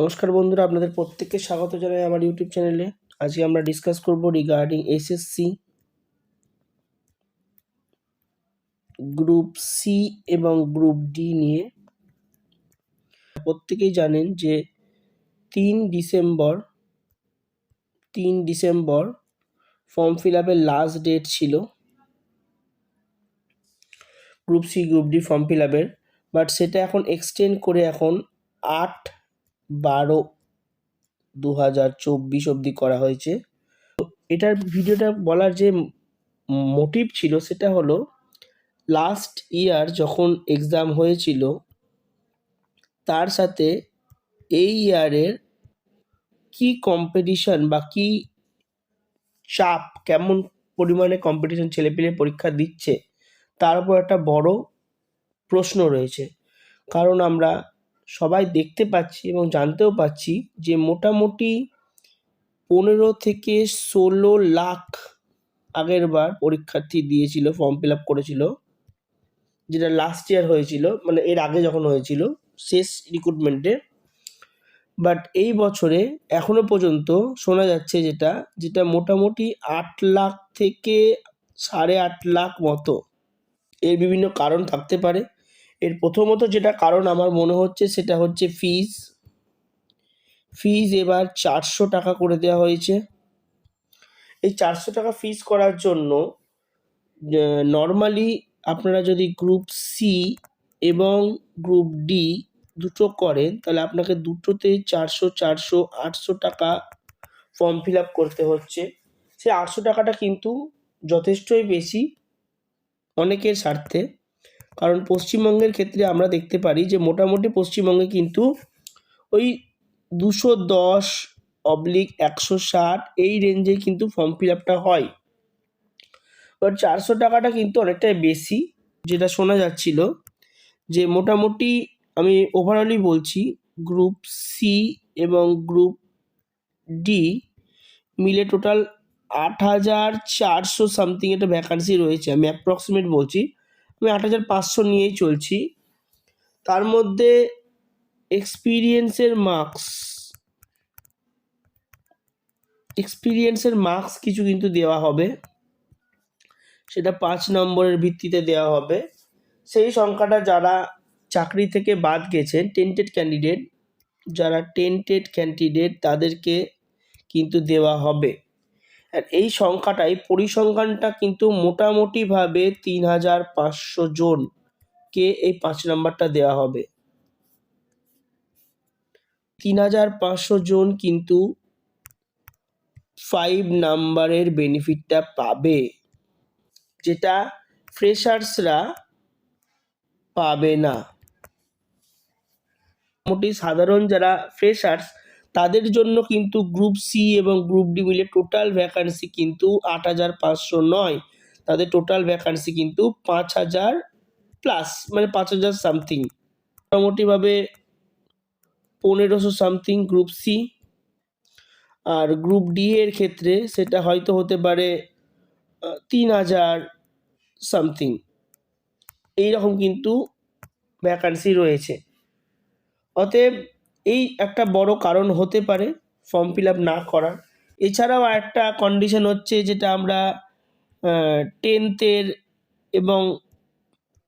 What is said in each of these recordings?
নমস্কার বন্ধুরা, আপনাদের প্রত্যেককে স্বাগত জানাই আমার ইউটিউব চ্যানেলে আজকে আমরা ডিসকাস করব রিগার্ডিং এসএসসি গ্রুপ সি এবং গ্রুপ ডি নিয়ে। প্রত্যেকেই জানেন যে তিন ডিসেম্বর তিন ডিসেম্বর ফর্ম ফিল আপের লাস্ট ডেট ছিল। Group C group D form fill আপের বাট সেটা এখন এক্সটেন্ড করে এখন আট বারো দু হাজার চব্বিশ অবধি করা হয়েছে। এটার ভিডিওটা বলার যে মোটিভ ছিল সেটা হলো লাস্ট ইয়ার যখন এক্সাম হয়েছিল, তার সাথে এই ইয়ারের কি কম্পিটিশন বা কি চাপ, কেমন পরিমাণে কম্পিটিশন ছেলেপিলে পরীক্ষা দিচ্ছে, তার উপর একটা বড় প্রশ্ন রয়েছে। কারণ আমরা সবাই দেখতে পাচ্ছি এবং জানতেও পাচ্ছি যে মোটামুটি পনেরো থেকে ষোলো লাখ আগের বার পরীক্ষার্থী দিয়েছিল ফর্ম ফিল আপ করেছিল, যেটা লাস্ট ইয়ার হয়েছিল মানে এর আগে যখন হয়েছিল, শেষ রিক্রুটমেন্টে বাট এই বছরে এখনও পর্যন্ত শোনা যাচ্ছে যেটা যেটা মোটামুটি আট লাখ থেকে সাড়ে আট লাখ মতো। এর বিভিন্ন কারণ থাকতে পারে। এর প্রথমত যেটা কারণ আমার মনে হচ্ছে সেটা হচ্ছে ফিজ ফিজ এবার চারশো টাকা করে দেওয়া হয়েছে। এই চারশো টাকা ফিজ করার জন্য নর্মালি আপনারা যদি গ্রুপ সি এবং গ্রুপ ডি দুটো করেন, তাহলে আপনাকে দুটোতে চারশো চারশো, আটশো টাকা ফর্ম ফিল আপ করতে হচ্ছে। সেই আটশো টাকাটা কিন্তু যথেষ্টই বেশি অনেকের স্বার্থে। কারণ পশ্চিমবঙ্গের ক্ষেত্রে আমরা দেখতে পারি যে মোটামুটি পশ্চিমবঙ্গে কিন্তু ওই দুশো দশ অবলিক একশো ষাট এই রেঞ্জে কিন্তু ফর্ম ফিল আপটা হয়। এবার চারশো টাকাটা কিন্তু অনেকটাই বেশি, যেটা শোনা যাচ্ছিল যে মোটামুটি আমি ওভারঅলই বলছি গ্রুপ সি এবং গ্রুপ ডি মিলে টোটাল আট হাজার চারশো সামথিং একটা ভ্যাকান্সি রয়েছে। আমি অ্যাপ্রক্সিমেট বলছি আমি আট হাজার পাঁচশো নিয়েই চলছি। তার মধ্যে এক্সপিরিয়েন্সের মার্কস এক্সপিরিয়েন্সের মার্কস কিছু কিন্তু দেওয়া হবে। সেটা পাঁচ নম্বরের ভিত্তিতে দেওয়া হবে। সেই সংখ্যাটা যারা চাকরি থেকে বাদ গেছেন টেন্টেড ক্যান্ডিডেট যারা টেন্টেড ক্যান্ডিডেট তাদেরকে কিন্তু দেওয়া হবে। এই সংখ্যাটাই পরিসংখ্যানটা কিন্তু মোটামুটিভাবে তিন হাজার পাঁচশো জনকে এই পাঁচ নাম্বারটা দেওয়া হবে। তিন হাজার পাঁচশো জন কিন্তু ফাইভ নাম্বারের বেনিফিটটা পাবে, যেটা ফ্রেশার্সরা পাবে না। মোটামুটি সাধারণ যারা ফ্রেশার্স তাদের জন্য কিন্তু গ্রুপ সি এবং গ্রুপ ডি মিলে টোটাল ভ্যাকান্সি কিন্তু আট হাজার পাঁচশো নয়। তাদের টোটাল ভ্যাকান্সি কিন্তু পাঁচ হাজার প্লাস মানে পাঁচ হাজার সামথিং মোটামুটিভাবে পনেরোশো সামথিং গ্রুপ সি আর গ্রুপ ডি এর ক্ষেত্রে সেটা হয়তো হতে পারে তিন হাজার সামথিং এইরকম কিন্তু ভ্যাকান্সি রয়েছে। অতএব এই একটা বড় কারণ হতে পারে ফর্ম ফিল আপ না করার এছাড়াও একটা কন্ডিশন হচ্ছে যেটা আমরা টেন্থের এবং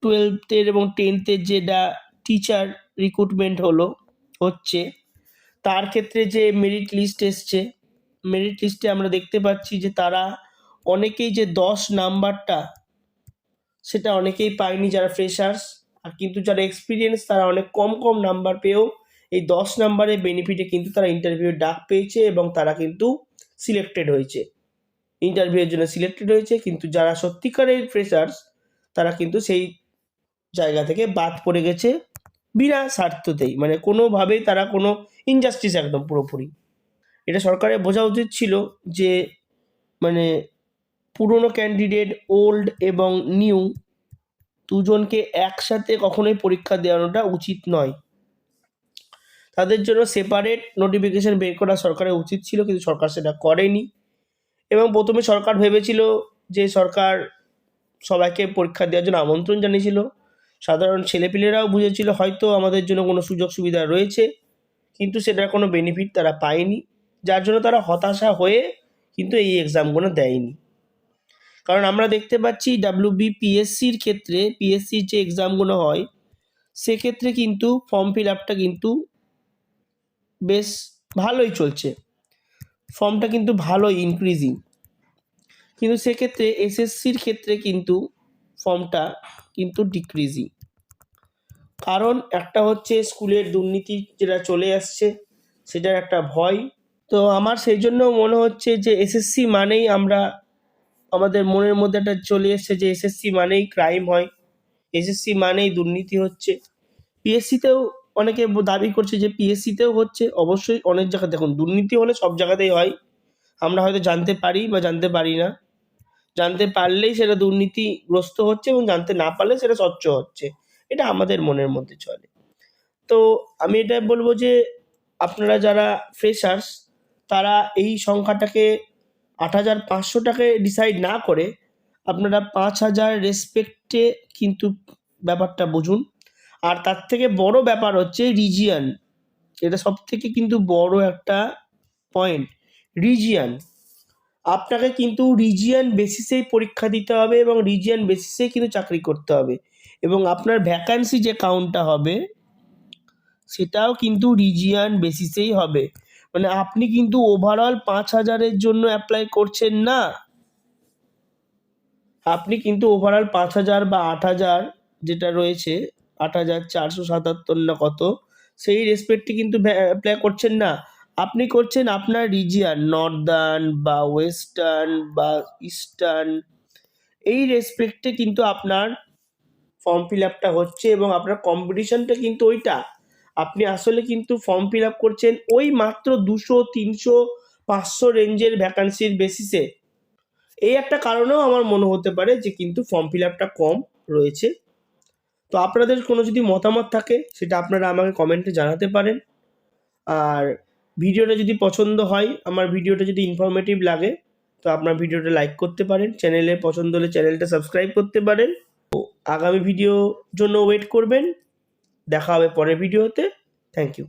টুয়েলথের এবং টেন্থের যেটা টিচার রিক্রুটমেন্ট হলো, হচ্ছে, তার ক্ষেত্রে যে মেরিট লিস্ট এসছে মেরিট লিস্টে আমরা দেখতে পাচ্ছি যে তারা অনেকেই যে দশ নাম্বারটা, সেটা অনেকেই পায়নি যারা ফ্রেশার্স আর কিন্তু যারা এক্সপিরিয়েন্স তারা অনেক কম কম নাম্বার পেয়েও এই দশ নাম্বারের বেনিফিটে কিন্তু তারা ইন্টারভিউ ডাক পেয়েছে এবং তারা কিন্তু সিলেক্টেড হয়েছে। ইন্টারভিউয়ের জন্য সিলেক্টেড হয়েছে, কিন্তু যারা সত্যিকারের ফ্রেশার্স তারা কিন্তু সেই জায়গা থেকে বাদ পড়ে গেছে বিনা স্বার্থতেই। মানে কোনোভাবেই তারা কোনো ইনজাস্টিস একদম পুরোপুরি। এটা সরকারের বোঝা উচিত ছিল যে মানে পুরনো ক্যান্ডিডেট ওল্ড এবং নিউ দুজনকে একসাথে কখনোই পরীক্ষা দেওয়ানোটা উচিত নয়। তাদের জন্য সেপারেট নোটিফিকেশান বের করা সরকারের উচিত ছিল, কিন্তু সরকার সেটা করেনি। এবং প্রথমে সরকার ভেবেছিল যে সরকার সবাইকে পরীক্ষা দেওয়ার জন্য আমন্ত্রণ জানিয়েছিল। সাধারণ ছেলেপিলেরাও বুঝেছিল হয়তো আমাদের জন্য কোনো সুযোগ সুবিধা রয়েছে, কিন্তু সেটার কোনো বেনিফিট তারা পায়নি, যার জন্য তারা হতাশা হয়ে কিন্তু এই এক্সামগুলো দেয়নি। কারণ আমরা দেখতে পাচ্ছি ডাব্লিউবি পিএসসির ক্ষেত্রে পিএসসির যে এক্সামগুলো হয়, সেক্ষেত্রে কিন্তু ফর্ম ফিল আপটা কিন্তু বেশ ভালোই চলছে। ফর্মটা কিন্তু ভালোই ইনক্রিজিং কিন্তু সেক্ষেত্রে এসএসসির ক্ষেত্রে কিন্তু ফর্মটা কিন্তু ডিক্রিজিং কারণ একটা হচ্ছে স্কুলের দুর্নীতি যেটা চলে আসছে, সেটার একটা ভয়। তো আমার সেই জন্য মনে হচ্ছে যে এসএসসি মানেই আমরা, আমাদের মনের মধ্যে একটা চলে এসছে যে এসএসসি মানেই ক্রাইম হয়। এসএসসি মানেই দুর্নীতি হচ্ছে। পিএসসিতেও অনেকে দাবি করছে যে পিএসসিতেও হচ্ছে। অবশ্যই অনেক জায়গায় দেখুন, দুর্নীতি হলে সব জায়গাতেই হয়। আমরা হয়তো জানতে পারি বা জানতে পারি না। জানতে পারলেই সেটা দুর্নীতিগ্রস্ত হচ্ছে এবং জানতে না পারলে সেটা স্বচ্ছ হচ্ছে। এটা আমাদের মনের মধ্যে চলে। তো আমি এটা বলব যে, আপনারা যারা ফ্রেশার্স তারা এই সংখ্যাটাকে আট হাজার পাঁচশোটাকে ডিসাইড না করে আপনারা পাঁচ হাজার রেসপেক্টে কিন্তু ব্যাপারটা বুঝুন। আর তার থেকে বড় ব্যাপার হচ্ছে রিজিয়ান এটা সব থেকে কিন্তু বড় একটা পয়েন্ট রিজিয়ান আপনাকে কিন্তু রিজিয়ান বেসিসেই পরীক্ষা দিতে হবে এবং রিজিয়ান বেসিসেই কিন্তু চাকরি করতে হবে। এবং আপনার ভ্যাকান্সি যে কাউন্টটা হবে, সেটাও কিন্তু রিজিয়ান বেসিসেই হবে। মানে আপনি কিন্তু ওভারঅল পাঁচ হাজারের জন্য অ্যাপ্লাই করছেন না। আপনি কিন্তু ওভারঅল পাঁচ হাজার বা আট হাজার যেটা রয়েছে আট হাজার চারশো সাতাত্তর না কত? সেই রেসপেক্টে কিন্তু অ্যাপ্লাই করছেন না। আপনি করছেন আপনার রিজিয়ান নর্দার্ন বা ওয়েস্টার্ন বা ইস্টার্ন এই রেসপেক্টে কিন্তু আপনার ফর্ম ফিল আপটা হচ্ছে এবং আপনার কম্পিটিশনটা কিন্তু ওইটা। আপনি আসলে কিন্তু ফর্ম ফিল আপ করছেন ওই মাত্র দুশো, তিনশো, পাঁচশো রেঞ্জের ভ্যাকান্সির বেসিসে এই একটা কারণেও আমার মনে হতে পারে যে কিন্তু ফর্ম ফিল আপটা কম রয়েছে। তো আপনাদের কোনো যদি মতামত থাকে, সেটা আপনারা আমাকে কমেন্টে জানাতে পারেন। আর ভিডিওটা যদি পছন্দ হয়, আমার ভিডিওটা যদি ইনফরমেটিভ লাগে, তো আপনার ভিডিওটা লাইক করতে পারেন। চ্যানেলে পছন্দ হলে চ্যানেলটা সাবস্ক্রাইব করতে পারেন। ও আগামী ভিডিও জন্য ওয়েট করবেন। দেখা হবে পরের ভিডিওতে থ্যাংক ইউ